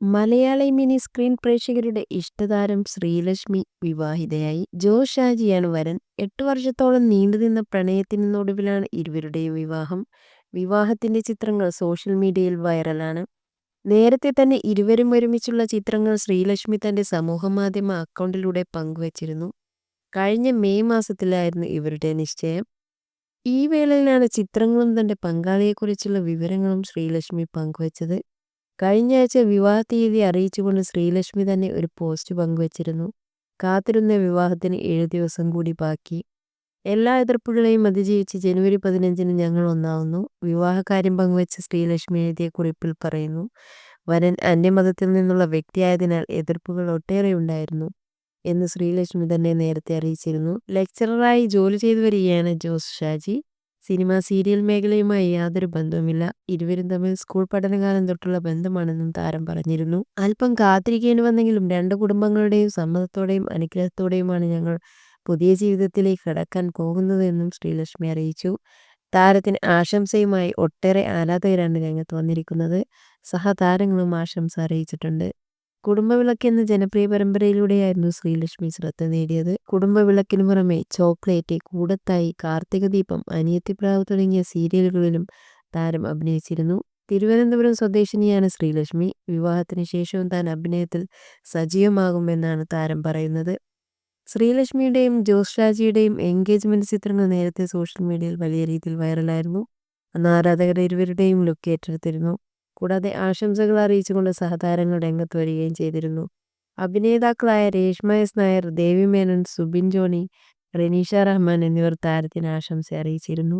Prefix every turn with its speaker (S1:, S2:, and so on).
S1: Malayali mini screen പ്രേക്ഷകരുടെ ഇഷ്ടതാരം ശ്രീലക്ഷ്മി വിവാഹിതയായി. ജോ ഷാജിയാണ് വരൻ. എട്ട് വർഷത്തോളം നീണ്ടുനിന്ന പ്രണയത്തിനൊടുവിലാണ് ഇരുവരുടെയും വിവാഹം. വിവാഹത്തിന്റെ ചിത്രങ്ങൾ സോഷ്യൽ മീഡിയയിൽ വൈറലാണ്. നേരത്തെ തന്നെ ഇരുവരും ഒരുമിച്ചുള്ള ചിത്രങ്ങൾ ശ്രീലക്ഷ്മി തന്റെ സമൂഹമാധ്യമ അക്കൗണ്ടിലൂടെ പങ്കുവച്ചിരുന്നു. കഴിഞ്ഞ മെയ് മാസത്തിലായിരുന്നു ഇവരുടെ നിശ്ചയം. ഈ വേളയിലാണ് ചിത്രങ്ങളും തന്റെ പങ്കാളിയെക്കുറിച്ചുള്ള വിവരങ്ങളും ശ്രീലക്ഷ്മി പങ്കുവച്ചത്. കഴിഞ്ഞ ആഴ്ച വിവാഹ തീയതി അറിയിച്ചുകൊണ്ട് ശ്രീലക്ഷ്മി തന്നെ ഒരു പോസ്റ്റ് പങ്കുവച്ചിരുന്നു. കാത്തിരുന്ന വിവാഹത്തിന് ഏഴ് ദിവസം കൂടി ബാക്കി. എല്ലാ എതിർപ്പുകളെയും അതിജീവിച്ച് ജനുവരി പതിനഞ്ചിന് ഞങ്ങൾ ഒന്നാവുന്നു. വിവാഹകാര്യം പങ്കുവച്ച ശ്രീലക്ഷ്മി എഴുതിയ കുറിപ്പിൽ പറയുന്നു വരൻ അന്യമതത്തിൽ നിന്നുള്ള വ്യക്തിയായതിനാൽ എതിർപ്പുകൾ ഒട്ടേറെ ഉണ്ടായിരുന്നു എന്ന് ശ്രീലക്ഷ്മി തന്നെ നേരത്തെ അറിയിച്ചിരുന്നു. ലെക്ചററായി ജോലി ചെയ്തു വരികയാണ് ജോസ് ഷാജി. സിനിമ സീരിയൽ മേഖലയുമായി യാതൊരു ബന്ധവുമില്ല. ഇരുവരും തമ്മിൽ സ്കൂൾ പഠനകാലം തൊട്ടുള്ള ബന്ധമാണെന്നും താരം പറഞ്ഞിരുന്നു. അല്പം കാത്തിരിക്കേണ്ടി വന്നെങ്കിലും രണ്ട് കുടുംബങ്ങളുടെയും സമ്മതത്തോടെയും അനുഗ്രഹത്തോടെയുമാണ് ഞങ്ങൾ പുതിയ ജീവിതത്തിലേക്ക് കടക്കാൻ പോകുന്നതെന്നും ശ്രീലക്ഷ്മി അറിയിച്ചു. താരത്തിന് ആശംസയുമായി ഒട്ടേറെ ആരാധകരാണ് രംഗത്ത് വന്നിരിക്കുന്നത്. സഹതാരങ്ങളും ആശംസ അറിയിച്ചിട്ടുണ്ട്. കുടുംബവിളക്ക് എന്ന ജനപ്രിയ പരമ്പരയിലൂടെയായിരുന്നു ശ്രീലക്ഷ്മി ശ്രദ്ധ നേടിയത്. കുടുംബവിളക്കിനു പുറമെ ചോക്ലേറ്റ് കൂടത്തായി കാർത്തിക ദീപം അനിയത്തിപ്രാവ് തുടങ്ങിയ സീരിയലുകളിലും താരം അഭിനയിച്ചിരുന്നു. തിരുവനന്തപുരം സ്വദേശിനിയാണ് ശ്രീലക്ഷ്മി. വിവാഹത്തിന് ശേഷവും താൻ അഭിനയത്തിൽ സജീവമാകുമെന്നാണ് താരം പറയുന്നത്. ശ്രീലക്ഷ്മിയുടെയും ജോസ് ഷാജിയുടെയും എൻഗേജ്മെന്റ് ചിത്രങ്ങൾ നേരത്തെ സോഷ്യൽ മീഡിയയിൽ വലിയ രീതിയിൽ വൈറലായിരുന്നു. അന്ന് ആരാധകർ ഇരുവരുടെയും ലുക്ക് ഏറ്റെടുത്തിരുന്നു. കൂടാതെ ആശംസകൾ അറിയിച്ചുകൊണ്ട് സഹതാരങ്ങൾ രംഗത്ത് വരികയും ചെയ്തിരുന്നു. അഭിനേതാക്കളായ രേഷ്മ എസ് നായർ ദേവി മേനൻ സുബിൻ ജോണി റെനീഷ റഹ്മാൻ എന്നിവർ താരത്തിന് ആശംസ അറിയിച്ചിരുന്നു.